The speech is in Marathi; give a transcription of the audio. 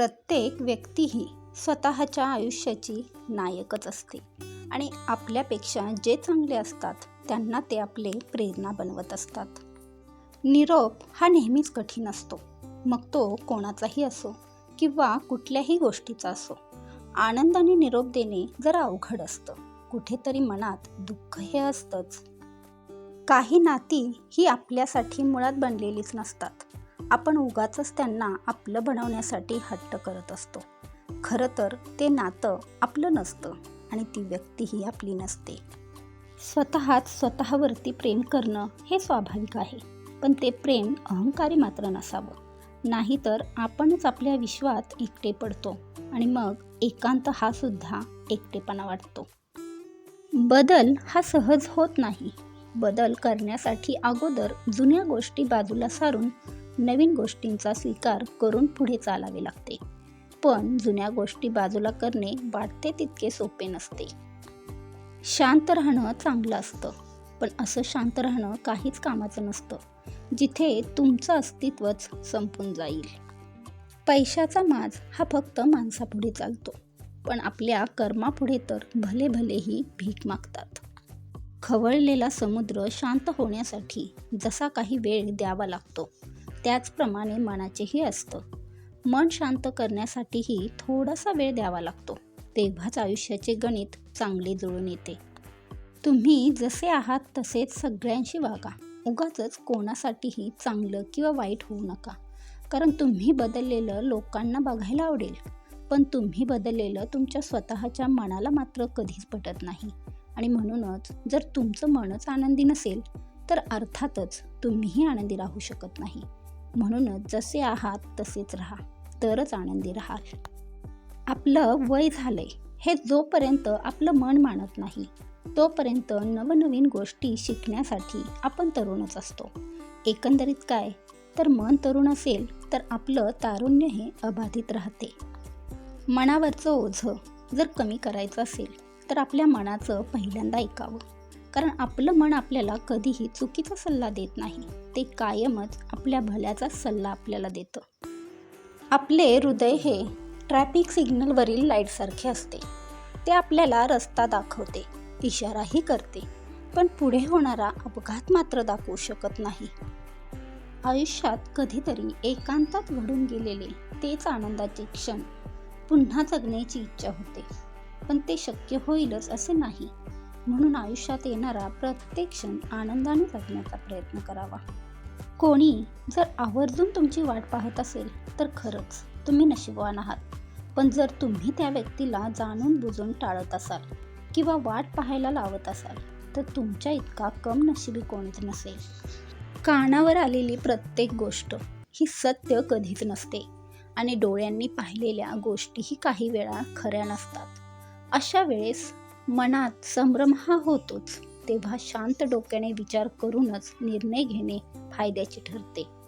प्रत्येक व्यक्ती ही स्वतःच्या आयुष्याची नायकच असते. आणि आपल्यापेक्षा जे चांगले असतात त्यांना ते आपले प्रेरणा बनवत असतात. निरोप हा नेहमीच कठीण असतो. मग तो कोणाचाही असो किंवा कुठल्याही गोष्टीचा असो. आनंदाने निरोप देणे जरा अवघड असतं. कुठेतरी मनात दुःख हे असतंच. काही नाती ही आपल्यासाठी मुळात बनलेलीच नसतात. आपण उगाच त्यांना आपलं बनवण्यासाठी हट्ट करत असतो. खरं तर ते नातं आपलं नसतं आणि ती व्यक्तीही आपली नसते. स्वतःच स्वतःवरती प्रेम करणं हे स्वाभाविक आहे पण ते प्रेम अहंकारी मात्र नसावं. नाहीतर आपणच आपल्या विश्वात एकटे पडतो आणि मग एकांत हा सुद्धा एकटेपणा वाटतो. बदल हा सहज होत नाही. बदल करण्यासाठी अगोदर जुन्या गोष्टी बाजूला सारून नवीन गोष्टींचा स्वीकार करून पुढे चालावे लागते. पण जुन्या गोष्टी बाजूला करणे वाटते तितके सोपे नसते. शांत राहणं चांगलं असतं. पण असं शांत राहणं काहीच कामाचं नसतं. जिथे तुमचं अस्तित्वच संपून जाईल. पैशाचा माज हा फक्त माणसापुढे चालतो. पण आपल्या कर्मापुढे तर भले भलेही भीक मागतात. खवळलेला समुद्र शांत होण्यासाठी जसा काही वेळ द्यावा लागतो त्याचप्रमाणे मनाचेही असतं. मन शांत करण्यासाठीही थोडासा वेळ द्यावा लागतो. तेव्हाच आयुष्याचे गणित चांगले जुळून येते. तुम्ही जसे आहात तसेच सगळ्यांशी वागा. उगाच कोणासाठीही चांगलं किंवा वाईट होऊ नका. कारण तुम्ही बदललेलं लोकांना बघायला आवडेल. पण तुम्ही बदललेलं तुमच्या स्वतःच्या मनाला मात्र कधीच पटत नाही. आणि म्हणूनच जर तुमचं मनच आनंदी नसेल तर अर्थातच तुम्हीही आनंदी राहू शकत नाही. म्हणूनच जसे आहात तसेच राहा. तरच आनंदी राहाल. आपलं वय झालंय. हे जोपर्यंत आपलं मन मानत नाही तोपर्यंत नवनवीन गोष्टी शिकण्यासाठी आपण तरुणच असतो. एकंदरीत काय? तर मन तरुण असेल तर आपलं तारुण्य हे अबाधित राहते. मनावरचं ओझं जर कमी करायचं असेल तर आपल्या मनाचं पहिल्यांदा ऐकावं. कारण आपलं मन आपल्याला कधीही चुकीचा सल्ला देत नाही. ते कायमच आपल्या भल्याचा सल्ला आपल्याला देतं. आपले हृदय हे ट्रॅफिक सिग्नलवरील लाईटसारखे असते. ते आपल्याला रस्ता दाखवते इशाराही करते पण पुढे होणारा अपघात मात्र दाखवू शकत नाही. आयुष्यात कधीतरी एकांतात घडून गेलेले तेच आनंदाचे क्षण पुन्हा जगण्याची इच्छा होते. पण ते शक्य होईलच असे नाही. म्हणून आयुष्यात येणारा प्रत्येक क्षण आनंदाने जगण्याचा प्रयत्न करावा. कोणी जर आवर्जून तुमची वाट पाहत असेल तर खरंच तुम्ही नशिबवान आहात. पण जर तुम्ही त्या व्यक्तीला जाणून बुजून टाळत असाल किंवा वाट पाहायला लावत असाल तर तुमच्या इतका कम नशिबी कोणीच नसेल. कानावर आलेली प्रत्येक गोष्ट ही सत्य कधीच नसते आणि डोळ्यांनी पाहिलेल्या गोष्टीही काही वेळा खऱ्या नसतात. अशा वेळेस मनात संभ्रम हा होतोच तेव्हा शांत डोक्याने विचार करूनच निर्णय घेणे फायद्याचे ठरते.